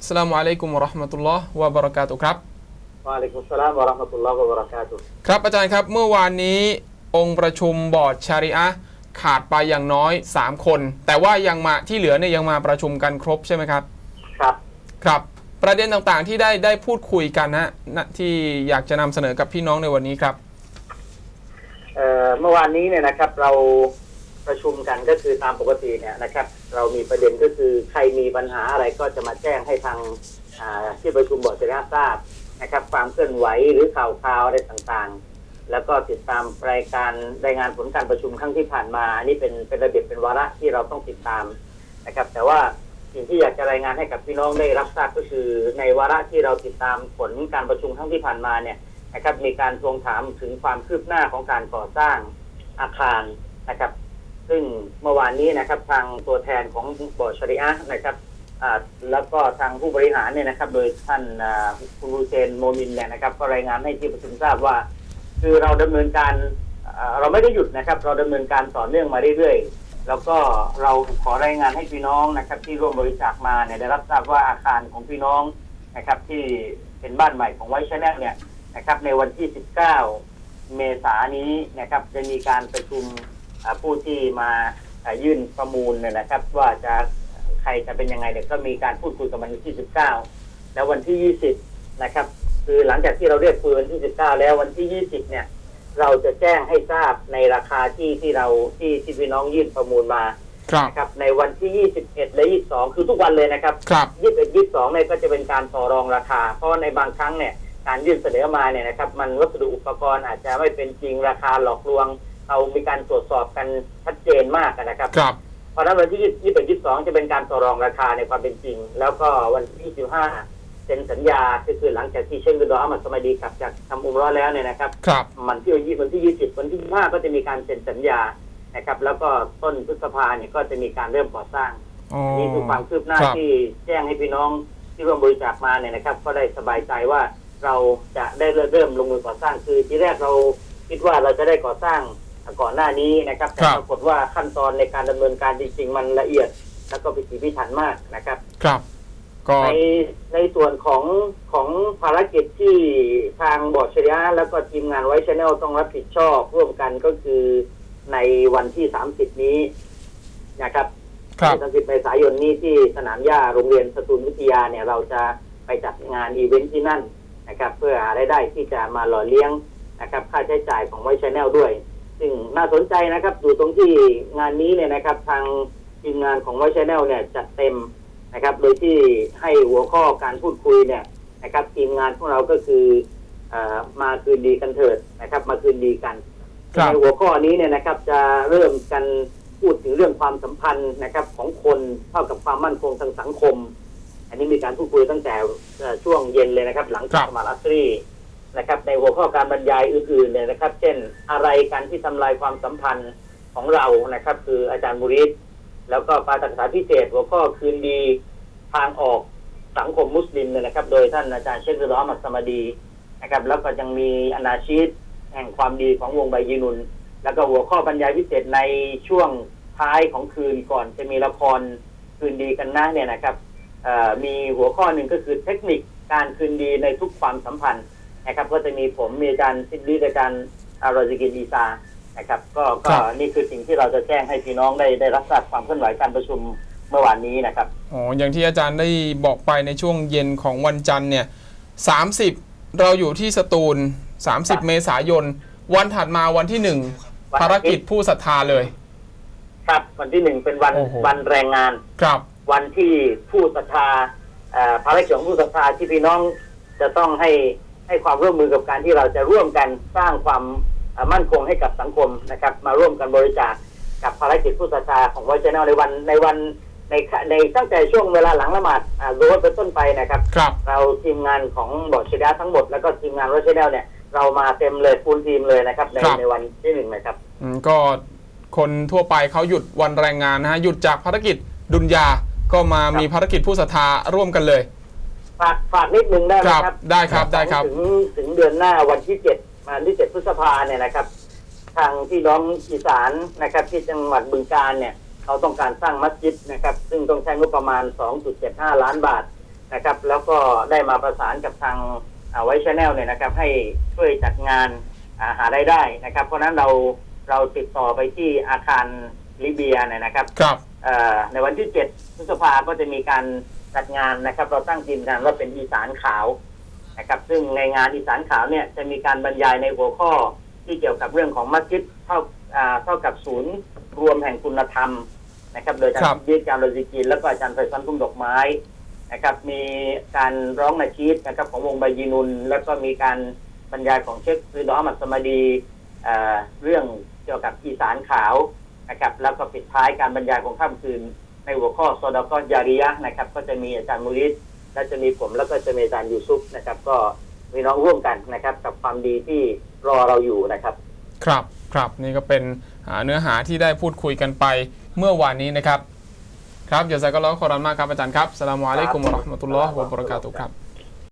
อัสสลามุอะลัยกุมวะเราะห์มะตุลลอฮ์วะบะเราะกาตุฮ์ครับวะอะลัยกุมสสลามวะเราะห์มะตุลลอฮ์วะบะเราะกาตุฮ์ครับอาจารย์ครับเมื่อวานนี้องค์ประชุมบอร์ดชาริอะห์ขาดไปอย่างน้อย 3 คน แต่ว่ายังมาที่เหลือเนี่ยยังมาประชุมกันครบใช่ไหมครับ ครับ ครับ ประเด็นต่างๆที่ได้ได้พูดคุยกันนะนะที่อยากจะนำเสนอกับพี่น้องในวันนี้ครับ เอ่อเมื่อวานนี้เนี่ยนะครับเรา ประชุมกันก็คือตามปกติเนี่ยนะครับ เรามีประเด็นก็คือใครมีปัญหาอะไรก็จะมาแจ้งให้ทางที่ประชุมบอร์ดจะได้ทราบนะครับ ความเคลื่อนไหวหรือข่าวคราวอะไรต่างๆ แล้วก็ติดตามรายการรายงานผลการประชุมครั้งที่ผ่านมาอันนี้เป็นเป็นระเบียบเป็นวาระที่เราต้องติดตามนะครับ แต่ว่าสิ่งที่อยากจะรายงานให้กับพี่น้องได้รับทราบก็คือ ในวาระที่เราติดตามผลการประชุมครั้งที่ผ่านมาเนี่ยนะครับมีการทวงถามถึงความคืบหน้าของการก่อสร้างอาคารนะครับ ซึ่งเมื่อวานนี้นะครับทางตัวแทนของบอร์ดชริอะนะครับแล้วก็ทางผู้บริหารเนี่ยนะครับ โดยท่านคุณฮูเซนโมมินเนี่ยนะครับ ก็รายงานให้ที่ประชุมทราบว่า คือเราดำเนินการเราไม่ได้หยุดนะครับ เราดำเนินการต่อเนื่องมาเรื่อยๆ แล้วก็เราขอรายงานให้พี่น้องนะครับ ที่ร่วมบริจาคมาเนี่ยได้รับทราบว่าอาคารของพี่น้องนะครับ ที่เป็นบ้านใหม่ของไวท์ชแนลเนี่ยนะครับ ในวันที่ 19 เมษายนนี้นะครับ จะมีการประชุม ผู้ที่มาอ่ายื่นประมูลเนี่ยนะครับ ว่าจะใครจะเป็นยังไงเดี๋ยวก็มีการพูดคุยกันวันที่ 19 แล้ววันที่ 20 นะครับ คือหลังจากที่เราเรียกคุยวันที่ 19 แล้ววันที่ 20 เนี่ย เราจะแจ้งให้ทราบในราคาที่ที่เราที่ที่พี่น้องยื่นประมูลมาครับนะครับในวันที่ 21 และ 22 คือทุกวันเลยนะครับครับยี่สิบเอ็ดยี่สิบสองเนี่ยก็จะเป็นการต่อรองราคา เพราะว่าในบางครั้งเนี่ยการยื่นเสนอมาเนี่ยนะครับ มันวัสดุอุปกรณ์อาจจะไม่เป็นจริงราคาหลอกลวง เรามีการตรวจสอบกันชัดเจนมากนะครับ ครับ เพราะฉะนั้นวันที่ยี่สิบเอ็ดยี่สิบสองจะเป็นการต่อรองราคาในความเป็นจริง แล้วก็วันที่ยี่สิบห้าเซ็นสัญญาก็คือหลังจากที่เชนกุดออามัดสมัยดีกลับจากทำอุมเราะห์แล้วเนี่ยนะครับครับ มันที่วันที่วันที่ยี่สิบวันที่ยี่ห้าก็จะมีการเซ็นสัญญานะครับ แล้วก็ต้นพฤษภาเนี่ยก็จะมีการเริ่มก่อสร้างอ๋อนี่คือความคืบหน้าครับที่แจ้งให้พี่น้องที่ร่วมบริจาคมาเนี่ยนะครับ ก็ได้สบายใจว่าเราจะได้เริ่มลงมือก่อสร้างคือที่แรกเราคิดว่าเราจะได้ก่อสร้าง ก่อนหน้านี้นะครับ แต่ครับปรากฏว่าขั้นตอนในการดำเนินการจริง ๆ มันละเอียด แล้วก็พิถีพิถันมากนะครับ ครับก็ในในส่วนของของภารกิจที่ทางบอร์ดชริยะห์แล้วก็ทีมงานไว้ชแนลต้องรับผิดชอบร่วมกันก็คือในวันที่30นี้นะครับครับใน30เมษายนนี้ที่สนามหญ้าโรงเรียนสตูลวิทยาเนี่ยเราจะไปจัดงานอีเวนท์ที่นั่นนะครับ เพื่อหารายได้ที่จะมาหล่อเลี้ยงนะครับ ค่าใช้จ่ายของไว้ชแนลด้วย ซึ่งน่าสนใจนะครับ อยู่ตรงที่งานนี้เนี่ยนะครับ ทางทีมงานของไว้ชแนลเนี่ยจัดเต็มนะครับ โดยที่ให้หัวข้อการพูดคุยเนี่ยนะครับ ทีมงานของเราก็คือเออมาคืนดีกันเถิดนะครับ มาคืนดีกันครับในหัวข้อนี้เนี่ยนะครับ จะเริ่มกันพูดถึงเรื่องความสัมพันธ์นะครับ ของคนเท่ากับความมั่นคงทางสังคม อันนี้มีการพูดคุยตั้งแต่เอ่อช่วงเย็นเลยนะครับ หลังจากครับสมารัตรี นะครับ ในหัวข้อการบรรยายอื่นๆเนี่ยนะครับ เช่นอะไรกันที่ทำลายความสัมพันธ์ของเรานะครับ คืออาจารย์บุริศแล้วก็ปาฐกถาพิเศษหัวข้อคืนดีทางออกสังคมมุสลิมเนี่ยนะครับ โดยท่านอาจารย์เชคร้อมัสมาดีนะครับ แล้วก็ยังมีอนาชีตแห่งความดีของวงใบยีนุน แล้วก็หัวข้อบรรยายพิเศษในช่วงท้ายของคืนก่อนจะมีละครคืนดีกันนะเนี่ยนะครับมีหัวข้อหนึ่งก็คือเทคนิคการคืนดีในทุกความสัมพันธ์ นะครับ ก็จะมีผมมีอาจารย์ซิดลีอาจารย์อารอซิกินดีซานะครับ ก็ก็ครับนี่คือสิ่งที่เราจะแจ้งให้พี่น้องได้ได้รับทราบความเคลื่อนไหวการประชุมเมื่อวานนี้นะครับอ๋ออย่างที่อาจารย์ได้บอกไปในช่วงเย็นของวันจันทร์เนี่ย30เราอยู่ที่สตูลครับ30 เมษายน วันถัดมาวันที่หนึ่งวันอาทิตย์ภารกิจผู้ศรัทธาเลย ครับวันที่หนึ่งเป็นวันโอ้โหวันแรงงาน ครับ วันที่ผู้ศรัทธาเอ่อภารกิจของผู้ศรัทธาที่พี่น้องจะต้องให้ ให้ความร่วมมือกับการที่เราจะร่วมกันสร้างความเอ่อมั่นคงให้กับสังคมนะครับ มาร่วมกันบริจาคกับภารกิจผู้ศรัทธาของไวชแนลในวันในวันในในตั้งแต่ช่วงเวลาหลังละหมาดอ่าโรสเป็นต้นไปนะครับครับเราทีมงานของบอร์ดชดาทั้งหมดแล้วก็ทีมงานไวชแนลเนี่ยเรามาเต็มเลยฟูลทีมเลยนะครับในครับในวันที่หนึ่งนะครับอืมก็คนทั่วไปเขาหยุดวันแรงงานนะฮะหยุดจากภารกิจดุนยาก็มาครับมีภารกิจผู้ศรัทธาร่วมกันเลย ฝากฝากนิดนึงได้ไหมครับครับ ได้ครับได้ครับ ถึงถึงเดือนหน้าวันที่เจ็ดวันที่เจ็ดพฤษภาเนี่ยนะครับ ทางพี่น้องอีสานนะครับ ที่จังหวัดบึงการเนี่ยเขาต้องการสร้างมัสยิดนะครับ ซึ่งต้องใช้งบประมาณ 2.75 ล้านบาทนะครับ แล้วก็ได้มาประสานกับทางไวชแนลเนี่ยนะครับ ให้ช่วยจัดงานอ่าหารายได้นะครับ เพราะฉะนั้นเราเราติดต่อไปที่อาคารลิเบียเนี่ยนะครับครับเอ่อในวันที่ 7 พฤษภาก็จะมีการ จัดงานนะครับ เราตั้งทีมงานว่าเป็นอีสานขาวนะครับ ซึ่งในงานอีสานขาวเนี่ยจะมีการบรรยายในหัวข้อที่เกี่ยวกับเรื่องของมัสยิดเท่าอ่าเท่ากับศูนย์รวมแห่งคุณธรรมนะครับ โดยอาจารครับย์ยิดการโรซิกิน แล้วก็อาจารย์ไฟซันทุ่งดอกไม้นะครับ มีการร้องนาชีดนะครับ ของวงบายีนุน แล้วก็มีการบรรยายของเชคซีดอมัดสมาดีเอ่อเรื่องเกี่ยวกับอีสานขาวนะครับ แล้วก็ปิดท้ายการบรรยายของค่ำคืน ในหัวข้อโซดากอยาริยะนะครับ ก็จะมีอาจารย์มูริสและจะมีผมแล้วก็จะมีอาจารย์ยูซุปนะครับ ก็มีน้องร่วมกันนะครับ กับความดีที่รอเราอยู่นะครับ ครับครับนี่ก็เป็นเนื้อหาที่ได้พูดคุยกันไปเมื่อวานนี้นะครับ ครับอย่าใส่ก็ร้อขอรันมากครับอาจารย์ครับสลามอะลัยกุมวะราะห์มะตุลลอฮ์วะบะเราะกาตุครับ